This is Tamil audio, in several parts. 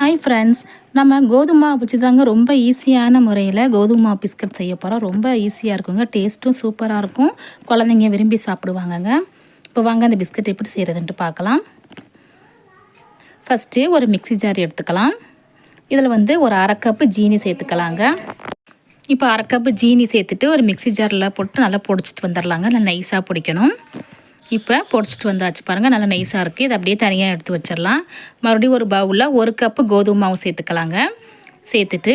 ஹாய் ஃப்ரெண்ட்ஸ் நம்ம கோதுமை வச்சு தாங்க ரொம்ப ஈஸியான முறையில் கோதுமை பிஸ்கட் செய்ய போகிறோம் ரொம்ப ஈஸியாக இருக்குங்க. டேஸ்ட்டும் சூப்பராக இருக்கும். குழந்தைங்க விரும்பி சாப்பிடுவாங்கங்க. இப்போ வாங்க அந்த பிஸ்கட் எப்படி செய்கிறதுன்ட்டு பார்க்கலாம். ஃபஸ்ட்டு ஒரு மிக்ஸி ஜார் எடுத்துக்கலாம். இதில் வந்து ஒரு அரை கப்பு ஜீனி சேர்த்துக்கலாங்க. இப்போ அரை கப்பு ஜீனி சேர்த்துட்டு ஒரு மிக்ஸி ஜாரில் போட்டு நல்லா பொடிச்சிட்டு வந்துடலாங்க நல்லா நைஸாக பிடிக்கணும். இப்போ பொடிச்சிட்டு வந்தாச்சு. பாருங்கள் நல்லா நைஸாக இருக்குது இதை அப்படியே தனியாக எடுத்து வச்சிடலாம். மறுபடியும் ஒரு பவுலில் ஒரு கப்பு கோதுமை மாவு சேர்த்துக்கலாங்க. சேர்த்துட்டு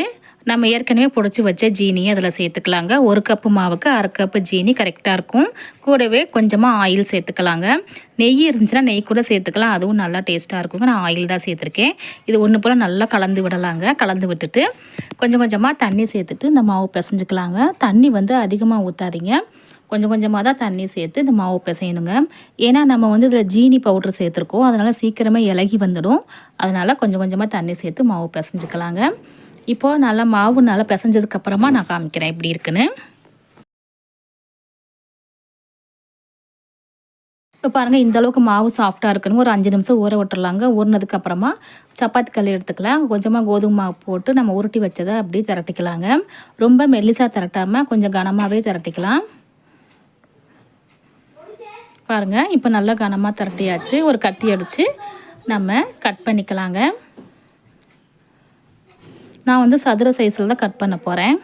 நம்ம ஏற்கனவே பொடிச்சு வச்ச ஜீனியை அதில் சேர்த்துக்கலாங்க. ஒரு கப்பு மாவுக்கு அரை கப்பு ஜீனி கரெக்டாக இருக்கும். கூடவே கொஞ்சமாக ஆயில் சேர்த்துக்கலாங்க. நெய் இருந்துச்சுன்னா நெய் கூட சேர்த்துக்கலாம். அதுவும் நல்லா டேஸ்ட்டாக இருக்குங்க. நான் ஆயில் தான் சேர்த்துருக்கேன். இது ஒன்று போல் நல்லா கலந்து விடலாங்க. கலந்து விட்டுட்டு கொஞ்சம் கொஞ்சமாக தண்ணி சேர்த்துட்டு இந்த மாவு பிசைஞ்சுக்கலாங்க. தண்ணி வந்து அதிகமாக ஊற்றாதீங்க கொஞ்சம் கொஞ்சமாக தான் தண்ணி சேர்த்து இந்த மாவு பிசையணுங்க. ஏன்னா நம்ம வந்து இதில் ஜீனி பவுட்ரு சேர்த்துருக்கோம். அதனால் சீக்கிரமே இலகி வந்துடும். அதனால் கொஞ்சம் கொஞ்சமாக தண்ணி சேர்த்து மாவு பிசைஞ்சிக்கலாங்க. இப்போது நல்லா மாவு நல்லா பிசைஞ்சதுக்கப்புறமா நான் காமிக்கிறேன் எப்படி இருக்குன்னு. இப்போ பாருங்கள் இந்த அளவுக்கு மாவு சாஃப்டாக இருக்குன்னு ஒரு அஞ்சு நிமிஷம் ஊற விட்டுறலாங்க. ஊறினதுக்கு அப்புறமா சப்பாத்தி கல் எடுத்துக்கலாம். கொஞ்சமாக கோதுமை மாவு போட்டு நம்ம உருட்டி வச்சதை அப்படியே திரட்டிக்கலாங்க. ரொம்ப மெல்லிசாக திரட்டாமல் கொஞ்சம் கனமாகவே திரட்டிக்கலாம். பாருங்கள் இப்போ நல்லா கனமாக திரட்டியாச்சு. ஒரு கத்தி அடித்து நம்ம கட் பண்ணிக்கலாங்க. நான் வந்து சதுர சைஸில் தான் கட் பண்ண போகிறேன்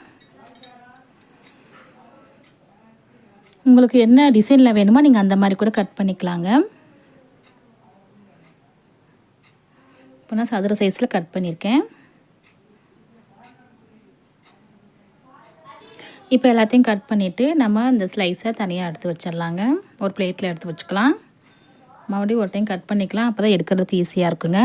உங்களுக்கு என்ன டிசைனில் வேணுமோ நீங்கள் அந்த மாதிரி கூட கட் பண்ணிக்கலாங்க. இப்போ நான் சதுர சைஸில் கட் பண்ணியிருக்கேன் இப்போ எல்லாத்தையும் கட் பண்ணிவிட்டு நம்ம இந்த ஸ்லைஸை தனியாக எடுத்து வச்சிடலாங்க. ஒரு பிளேட்டில் எடுத்து வச்சுக்கலாம். மறுபடியும் ஒரு டைம் கட் பண்ணிக்கலாம். அப்போ தான் எடுக்கிறதுக்கு ஈஸியாக இருக்குங்க.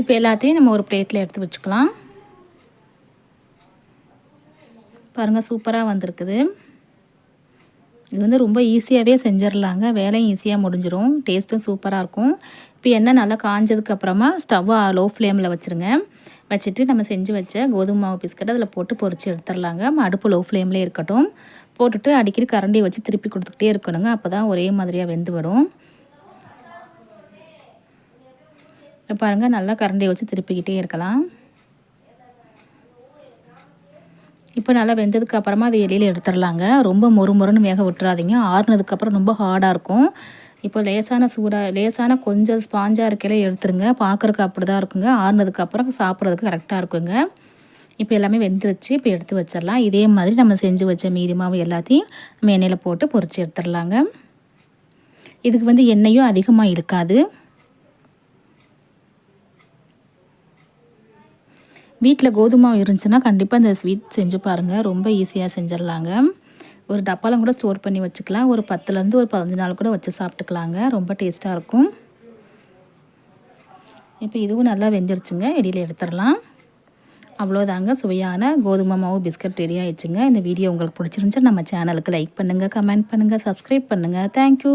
இப்போ எல்லாத்தையும் நம்ம ஒரு பிளேட்டில் எடுத்து வச்சுக்கலாம். பாருங்கள் சூப்பராக வந்திருக்குது. இது வந்து ரொம்ப ஈஸியாகவே செஞ்சிடலாங்க வேலையும் ஈஸியாக முடிஞ்சிடும் டேஸ்ட்டும் சூப்பராக இருக்கும். இப்போ எண்ணெய் நல்லா காஞ்சதுக்கப்புறமா ஸ்டவ்வை லோ ஃப்ளேமில் வச்சுருங்க. வச்சுட்டு நம்ம செஞ்சு வச்ச கோதுமை மாவு பிஸ்கட் அதில் போட்டு பொறிச்சு எடுத்துடலாங்க அடுப்பு லோ ஃப்ளேம்லேயே இருக்கட்டும். போட்டுட்டு அடிக்கடி கரண்டியை வச்சு திருப்பி கொடுத்துக்கிட்டே இருக்கணுங்க. அப்போ தான் ஒரே மாதிரியாக வெந்து வரும். இப்போ பாருங்கள் நல்லா கரண்டியை வச்சு திருப்பிக்கிட்டே இருக்கலாம். இப்போ நல்லா வெந்ததுக்கு அப்புறமா அதை வெளியில் எடுத்துடலாங்க. ரொம்ப மொறு மொறுன்னு வேக விட்டுறாதீங்க. ஆறுனதுக்கப்புறம் ரொம்ப ஹார்டாக இருக்கும். இப்போ லேசான சூடாக லேசான கொஞ்சம் ஸ்பாஞ்சாக இருக்கையில எடுத்துருங்க. பார்க்குறக்கு அப்படி தான் இருக்குங்க ஆறுனதுக்கப்புறம் சாப்பிட்றதுக்கு கரெக்டாக இருக்குங்க. இப்போ எல்லாமே வெந்துருச்சு. இப்போ எடுத்து வச்சிடலாம். இதே மாதிரி நம்ம செஞ்சு வச்ச மீதி மாவு எல்லாத்தையும் நம்ம எண்ணெயில் போட்டு பொறிச்சு எடுத்துடலாங்க. இதுக்கு வந்து எண்ணெயும் அதிகமாக இருக்காது. வீட்டில் கோதுமை இருந்துச்சுன்னா கண்டிப்பாக இந்த ஸ்வீட் செஞ்சு பாருங்கள் ரொம்ப ஈஸியாக செஞ்சிடலாங்க. ஒரு டப்பாலும் கூட ஸ்டோர் பண்ணி வச்சுக்கலாம். ஒரு பத்துலேருந்து ஒரு பதினஞ்சு நாள் கூட வச்சு சாப்பிட்டுக்கலாங்க. ரொம்ப டேஸ்ட்டாக இருக்கும். இப்போ இதுவும் நல்லா வெந்துருச்சுங்க. வெளியில் எடுத்துடலாம். அவ்வளோதாங்க சுவையான கோதுமை மாவு பிஸ்கட் ரெடி ஆயிடுச்சுங்க. இந்த வீடியோ உங்களுக்கு பிடிச்சிருந்துச்சா நம்ம சேனலுக்கு லைக் பண்ணுங்கள் கமெண்ட் பண்ணுங்கள் சப்ஸ்கிரைப் பண்ணுங்கள் தேங்க்யூ